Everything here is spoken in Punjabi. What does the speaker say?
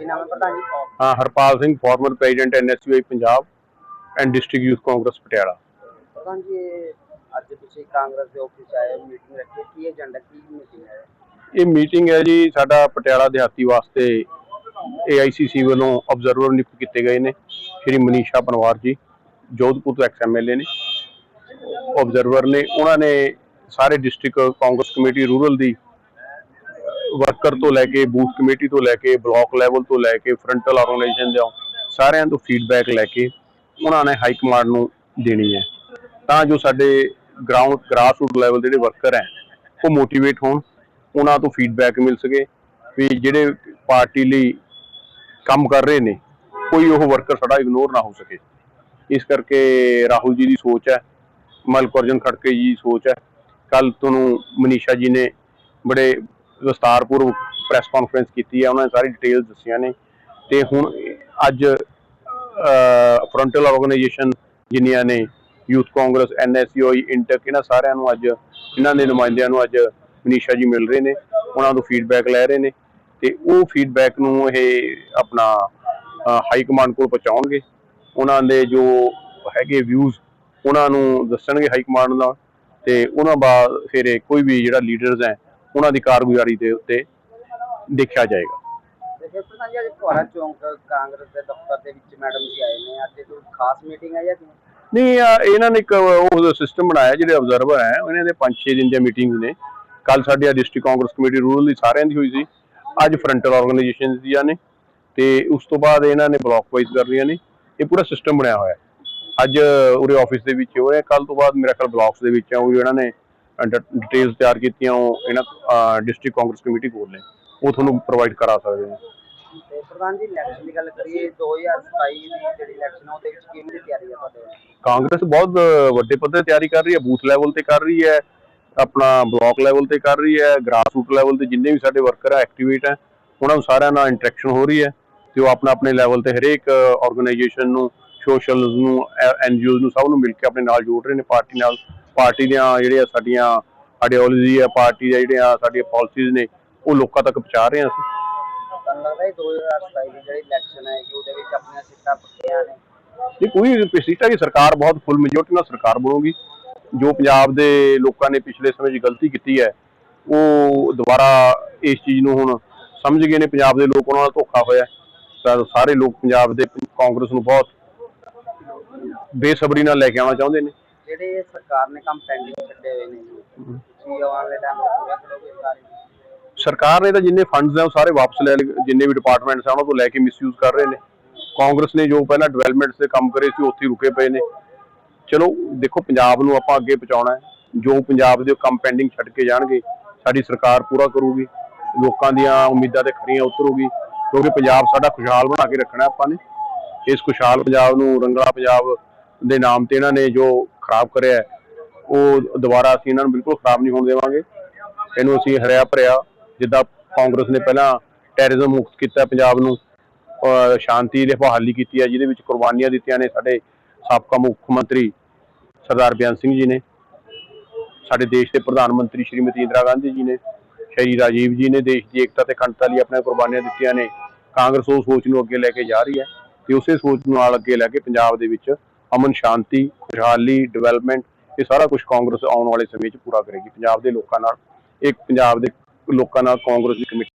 ਕੀ ਨਾਮ ਹੈ ਪ੍ਰਧਾਨ ਜੀ? ਹਾਂ Harpal Singh former president NSUI Punjab and district youth Congress Patiala. ਪ੍ਰਧਾਨ ਜੀ ਇਹ ਅੱਜ ਤੁਸੀਂ ਕਾਂਗਰਸ ਦੇ ਆਫਿਸ ਆਏ ਮੀਟਿੰਗ ਰੱਖੀ ਕੀ ਏਜੰਡਾ ਕੀ ਮੀਟਿੰਗ ਹੈ? ਇਹ ਮੀਟਿੰਗ ਹੈ ਜੀ ਸਾਡਾ ਪਟਿਆਲਾ ਦਿਹਾਤੀ ਵਾਸਤੇ ਏਆਈਸੀਸੀ ਵੱਲੋਂ ਆਬਜ਼ਰਵਰ ਨਿਯੁਕਤ ਕੀਤੇ ਗਏ ਨੇ ਸ਼੍ਰੀ ਮਨੀਸ਼ਾ ਪਨਵਾਰ ਜੀ ਜੋਧਪੁਰ ਤੋਂ ਐਕਸਐਮਐਲਏ ਨੇ। ਆਬਜ਼ਰਵਰ ਨੇ ਉਹਨਾਂ ਨੇ ਸਾਰੇ ਡਿਸਟ੍ਰਿਕਟ ਕਾਂਗਰਸ ਕਮੇਟੀ ਰੂਰਲ ਦੀ ਵਰਕਰ ਤੋਂ ਲੈ ਕੇ ਬੂਥ ਕਮੇਟੀ ਤੋਂ ਲੈ ਕੇ ਬਲਾਕ ਲੈਵਲ ਤੋਂ ਲੈ ਕੇ ਫਰੰਟਲ ਆਰਗੇਨਾਈਜੇਸ਼ਨ ਦੇ ਸਾਰਿਆਂ ਤੋਂ ਫੀਡਬੈਕ ਲੈ ਕੇ ਉਹਨਾਂ ਨੇ ਹਾਈ ਕਮਾਂਡ ਨੂੰ ਦੇਣੀ ਹੈ। ਤਾਂ ਜੋ ਸਾਡੇ ਗਰਾਊਂਡ ਗ੍ਰਾਸਰੂਟ ਲੈਵਲ ਦੇ ਜਿਹੜੇ ਵਰਕਰ ਹੈ, ਉਹ ਮੋਟੀਵੇਟ ਹੋਣ, ਉਹਨਾਂ ਤੋਂ ਫੀਡਬੈਕ ਮਿਲ ਸਕੇ ਵੀ ਜਿਹੜੇ ਪਾਰਟੀ ਲਈ ਕੰਮ ਕਰ ਰਹੇ ਨੇ, ਕੋਈ ਉਹ ਵਰਕਰ ਸਾਡਾ ਇਗਨੋਰ ਨਾ ਹੋ ਸਕੇ। ਇਸ ਕਰਕੇ ਰਾਹੁਲ ਜੀ ਦੀ ਸੋਚ ਹੈ ਮਲਕ ਅਰਜਨ ਖੜਕੇ ਜੀ ਦੀ ਸੋਚ ਹੈ। ਕੱਲ ਤੁਹਾਨੂੰ ਮਨੀਸ਼ਾ ਜੀ ਨੇ ਬੜੇ ਵਿਸਤਾਰਪੂਰਵਕ ਪ੍ਰੈਸ ਕਾਨਫਰੰਸ ਕੀਤੀ ਹੈ, ਉਹਨਾਂ ਨੇ ਸਾਰੀ ਡਿਟੇਲਸ ਦੱਸੀਆਂ ਨੇ। ਤੇ ਹੁਣ ਅੱਜ ਫਰੰਟਲ ਆਰਗੇਨਾਈਜੇਸ਼ਨ ਜਿੰਨੀਆਂ ਨੇ ਯੂਥ ਕਾਂਗਰਸ ਐਨਐਸਯੂਆਈ ਇੰਟਕ ਇਹਨਾਂ ਸਾਰਿਆਂ ਨੂੰ ਅੱਜ, ਇਹਨਾਂ ਦੇ ਨੁਮਾਇੰਦਿਆਂ ਨੂੰ ਅੱਜ ਮਨੀਸ਼ਾ ਜੀ ਮਿਲ ਰਹੇ ਨੇ, ਉਹਨਾਂ ਤੋਂ ਫੀਡਬੈਕ ਲੈ ਰਹੇ ਨੇ। ਤੇ ਉਹ ਫੀਡਬੈਕ ਨੂੰ ਇਹ ਆਪਣਾ ਹਾਈ ਕਮਾਂਡ ਕੋਲ ਪਹੁੰਚਾਉਣਗੇ। ਉਹਨਾਂ ਦੇ ਜੋ ਹੈਗੇ ਵਿਊਜ਼ ਉਹਨਾਂ ਨੂੰ ਦੱਸਣਗੇ ਹਾਈ ਕਮਾਂਡ ਨਾਲ। ਤੇ ਉਹਨਾਂ ਬਾਅਦ ਫਿਰ ਇਹ ਕੋਈ ਵੀ ਜਿਹੜਾ ਲੀਡਰਸ ਹੈ ਉਹਨਾਂ ਦੀ ਕਾਰਗੁਜ਼ਾਰੀ ਦੇ ਉੱਤੇ ਦੇਖਿਆ ਜਾਏਗਾ। ਪ੍ਰਧਾਨ ਜੀ ਅੱਜ ਤੁਹਾਡਾ ਚੌਂਕ ਕਾਂਗਰਸ ਦੇ ਦਫ਼ਤਰ ਦੇ ਵਿੱਚ ਮੈਡਮ ਜੀ ਆਏ ਨੇ। ਅੱਜ ਕੋਈ ਖਾਸ ਮੀਟਿੰਗ ਹੈ ਜਾਂ ਕਿਵੇਂ? ਨਹੀਂ ਇਹਨਾਂ ਨੇ ਇੱਕ ਉਹ ਸਿਸਟਮ ਬਣਾਇਆ ਜਿਹੜੇ ਆਬਜ਼ਰਵਰ ਹੈ ਇਹਨਾਂ ਦੇ 5-6 ਦਿਨ ਦੀਆਂ ਮੀਟਿੰਗਸ ਨੇ। ਕੱਲ ਸਾਡੀ ਡਿਸਟ੍ਰਿਕਟ ਕਾਂਗਰਸ ਕਮੇਟੀ ਰੂਰਲ ਦੀ ਸਾਰਿਆਂ ਦੀ ਹੋਈ ਸੀ। ਅੱਜ ਫਰੰਟਲ ਆਰਗੇਨਾਈਜੇਸ਼ਨ ਦੀਆਂ ਨੇ ਤੇ ਉਸ ਤੋਂ ਬਾਅਦ ਇਹਨਾਂ ਨੇ ਬਲਾਕ ਵਾਈਜ਼ ਕਰ ਰਹੀਆਂ ਨੇ। ਇਹ ਪੂਰਾ ਸਿਸਟਮ ਬਣਿਆ ਹੋਇਆ ਅੱਜ ਉਰੇ ਆਫਿਸ ਦੇ ਵਿੱਚ ਹੋ ਰਿਹਾ ਕੱਲ ਤੋਂ ਬਾਅਦ ਮੇਰਾ ਖਿਆਲ ਬਲਾਕਸ ਦੇ ਵਿੱਚ ਆ ਉਹ ਇਹਨਾਂ ਨੇ ਡਿਟੇਲਸ ਤਿਆਰ ਕੀਤੀਆਂ ਉਹ ਇਹਨਾਂ ਡਿਸਟ੍ਰਿਕਟ ਕਾਂਗਰਸ ਕਮੇਟੀ ਕੋਲ ਨੇ। ਉਹ ਤੁਹਾਨੂੰ ਪ੍ਰੋਵਾਈਡ ਕਰਾ ਸਕਦੇ ਨੇ। ਤੇ ਪ੍ਰਧਾਨ ਜੀ ਇਲੈਕਸ਼ਨ ਦੀ ਗੱਲ ਕਰੀਏ 2027 ਦੀ ਜਿਹੜੀ ਇਲੈਕਸ਼ਨ ਹੈ ਉਹਦੇ ਵਿੱਚ ਕਿਵੇਂ ਦੀ ਤਿਆਰੀ ਤੁਹਾਡੇ? ਕਾਂਗਰਸ ਬਹੁਤ ਵੱਡੇ ਪੱਧਰ ਤੇ ਤਿਆਰੀ ਕਰ ਰਹੀ ਹੈ ਬੂਥ ਲੈਵਲ ਤੇ ਕਰ ਰਹੀ ਹੈ ਆਪਣਾ ਬਲਾਕ ਲੈਵਲ ਤੇ ਕਰ ਰਹੀ ਹੈ ਗ੍ਰਾਸ ਰੂਟ ਲੈਵਲ ਤੇ ਜਿੰਨੇ ਵੀ ਸਾਡੇ ਵਰਕਰ ਹੈ ਐਕਟੀਵੇਟ ਹੈ ਉਹਨਾਂ ਨੂੰ ਸਾਰਿਆਂ ਨਾਲ ਇੰਟਰੈਕਸ਼ਨ ਹੋ ਰਹੀ ਹੈ ਤੇ ਉਹ ਆਪਣਾ ਆਪਣੇ ਲੈਵਲ ਤੇ ਹਰੇਕ ਆਰਗੇਨਾਈਜੇਸ਼ਨ ਨੂੰ ਸੋਸ਼ਲਸ ਨੂੰ ਐਨਜੀਓਜ਼ ਨੂੰ ਸਭ ਨੂੰ ਮਿਲ ਕੇ ਆਪਣੇ ਨਾਲ ਜੋੜ ਰਹੇ ਨੇ ਪਾਰਟੀ ਨਾਲ ਪਾਰਟੀ ਦੀਆਂ ਜਿਹੜੀਆਂ ਸਾਡੀਆਂ ਆਈਡੀਓਲੋਜੀ ਹੈ ਪਾਰਟੀ ਦੇ ਜਿਹੜੀਆਂ ਸਾਡੀਆਂ ਪਾਲਿਸੀਜ਼ ਨੇ ਉਹ ਲੋਕਾਂ ਤੱਕ ਪਹੁੰਚਾ ਰਹੇ ਹਾਂ ਅਸੀਂ। ਲੱਗਦਾ ਹੈ 2027 ਦੀ ਜਿਹੜੀ ਇਲੈਕਸ਼ਨ ਹੈ ਕਿ ਉਹਦੇ ਵਿੱਚ ਆਪਣੀਆਂ ਸੀਟਾਂ ਪੱਕੀਆਂ ਨੇ? ਇਹ ਕੋਈ ਸੀਟਾਂ ਦੀ ਸਰਕਾਰ ਬਹੁਤ ਫੁੱਲ ਮੈਜੋਰਟੀ ਨਾਲ ਸਰਕਾਰ ਬਣੂਗੀ। ਜੋ ਪੰਜਾਬ ਦੇ ਲੋਕਾਂ ਨੇ ਪਿਛਲੇ ਸਮੇਂ 'ਚ ਗਲਤੀ ਕੀਤੀ ਹੈ ਉਹ ਦੁਬਾਰਾ ਇਸ ਚੀਜ਼ ਨੂੰ ਹੁਣ ਸਮਝ ਗਏ ਨੇ ਪੰਜਾਬ ਦੇ ਲੋਕ ਉਹਨਾਂ ਨਾਲ ਧੋਖਾ ਹੋਇਆ। ਤਾਂ ਸਾਰੇ ਲੋਕ ਪੰਜਾਬ ਦੇ ਕਾਂਗਰਸ ਨੂੰ ਬਹੁਤ ਬੇਸਬਰੀ ਨਾਲ ਲੈ ਕੇ ਆਉਣਾ ਚਾਹੁੰਦੇ ਨੇ। ਜਿਹੜੇ ਸਰਕਾਰ ਨੇ ਕੰਮ ਪੈਂਡਿੰਗ ਛੱਡੇ ਹੋਏ ਨੇ ਜੀ ਆਉਣ ਵਾਲੇ ਟਾਈਮ ਵਿੱਚ ਪੂਰਾ ਕਰੋਗੇ ਸਾਰੇ ਸਰਕਾਰ ਨੇ ਤਾਂ ਜਿੰਨੇ ਫੰਡਸ ਆ ਉਹ ਸਾਰੇ ਵਾਪਸ ਲੈ ਲਏ ਜਿੰਨੇ ਵੀ ਡਿਪਾਰਟਮੈਂਟਸ ਆ ਉਹਨਾਂ ਤੋਂ ਲੈ ਕੇ ਮਿਸਯੂਜ਼ ਕਰ ਰਹੇ ਨੇ। ਕਾਂਗਰਸ ਨੇ ਜੋ ਪਹਿਲਾਂ ਡਿਵੈਲਪਮੈਂਟਸ ਦੇ ਕੰਮ ਕਰੇ ਸੀ ਉੱਥੇ ਰੁਕੇ ਪਏ ਨੇ। ਚਲੋ ਦੇਖੋ ਪੰਜਾਬ ਨੂੰ ਆਪਾਂ ਅੱਗੇ ਪਹੁੰਚਾਉਣਾ ਹੈ। ਜੋ ਪੰਜਾਬ ਦੇ ਕੰਮ ਪੈਂਡਿੰਗ ਛੱਡ ਕੇ ਜਾਣਗੇ ਸਾਡੀ ਸਰਕਾਰ ਪੂਰਾ ਕਰੂਗੀ। ਲੋਕਾਂ ਦੀਆਂ ਉਮੀਦਾਂ ਤੇ ਖਰੀਆਂ ਉਤਰੂਗੀ। ਕਿਉਂਕਿ ਪੰਜਾਬ ਸਾਡਾ ਖੁਸ਼ਹਾਲ ਬਣਾ ਕੇ ਰੱਖਣਾ ਆਪਾਂ ਨੇ। ਇਸ ਖੁਸ਼ਹਾਲ ਪੰਜਾਬ ਨੂੰ ਰੰਗਲਾ ਪੰਜਾਬ ਦੇ ਨਾਮ ਤੇ ਇਹਨਾਂ ਨੇ ਜੋ ਖਰਾਬ ਕਰਿਆ ਉਹ ਦੁਬਾਰਾ ਅਸੀਂ ਇਹਨਾਂ ਨੂੰ ਬਿਲਕੁਲ ਖਰਾਬ ਨਹੀਂ ਹੋਣ ਦੇਵਾਂਗੇ। ਇਹਨੂੰ ਅਸੀਂ ਹਰਿਆ ਭਰਿਆ, ਜਿੱਦਾਂ ਕਾਂਗਰਸ ਨੇ ਪਹਿਲਾਂ ਟੈਰਰਿਜ਼ਮ ਮੁਕਤ ਕੀਤਾ ਪੰਜਾਬ ਨੂੰ ਸ਼ਾਂਤੀ ਦੀ ਬਹਾਲੀ ਕੀਤੀ ਹੈ, ਜਿਹਦੇ ਵਿੱਚ ਕੁਰਬਾਨੀਆਂ ਦਿੱਤੀਆਂ ਨੇ ਸਾਡੇ ਸਾਬਕਾ ਮੁੱਖ ਮੰਤਰੀ ਸਰਦਾਰ ਬਿਆਨ ਸਿੰਘ ਜੀ ਨੇ, ਸਾਡੇ ਦੇਸ਼ ਦੇ ਪ੍ਰਧਾਨ ਮੰਤਰੀ ਸ਼੍ਰੀਮਤੀ ਇੰਦਰਾ ਗਾਂਧੀ ਜੀ ਨੇ ਸ਼੍ਰੀ ਰਾਜੀਵ ਜੀ ਨੇ ਦੇਸ਼ ਦੀ ਏਕਤਾ ਤੇ ਅਖੰਡਤਾ ਲਈ ਆਪਣੀਆਂ ਕੁਰਬਾਨੀਆਂ ਦਿੱਤੀਆਂ ਨੇ। ਕਾਂਗਰਸ ਉਹ ਸੋਚ ਨੂੰ ਅੱਗੇ ਲੈ ਕੇ ਜਾ ਰਹੀ ਹੈ ਤੇ ਉਸੇ ਸੋਚ ਨੂੰ ਨਾਲ ਅੱਗੇ ਲੈ ਕੇ ਪੰਜਾਬ ਦੇ ਵਿੱਚ ਅਮਨ ਸ਼ਾਂਤੀ, ਖੁਸ਼ਹਾਲੀ ਡਿਵੈਲਪਮੈਂਟ ਇਹ ਸਾਰਾ ਕੁਝ ਕਾਂਗਰਸ ਆਉਣ ਵਾਲੇ ਸਮੇਂ 'ਚ ਪੂਰਾ ਕਰੇਗੀ, ਪੰਜਾਬ ਦੇ ਲੋਕਾਂ ਨਾਲ। ਇਹ ਪੰਜਾਬ ਦੇ ਲੋਕਾਂ ਨਾਲ ਕਾਂਗਰਸ ਦੀ ਕਮੇਟੀ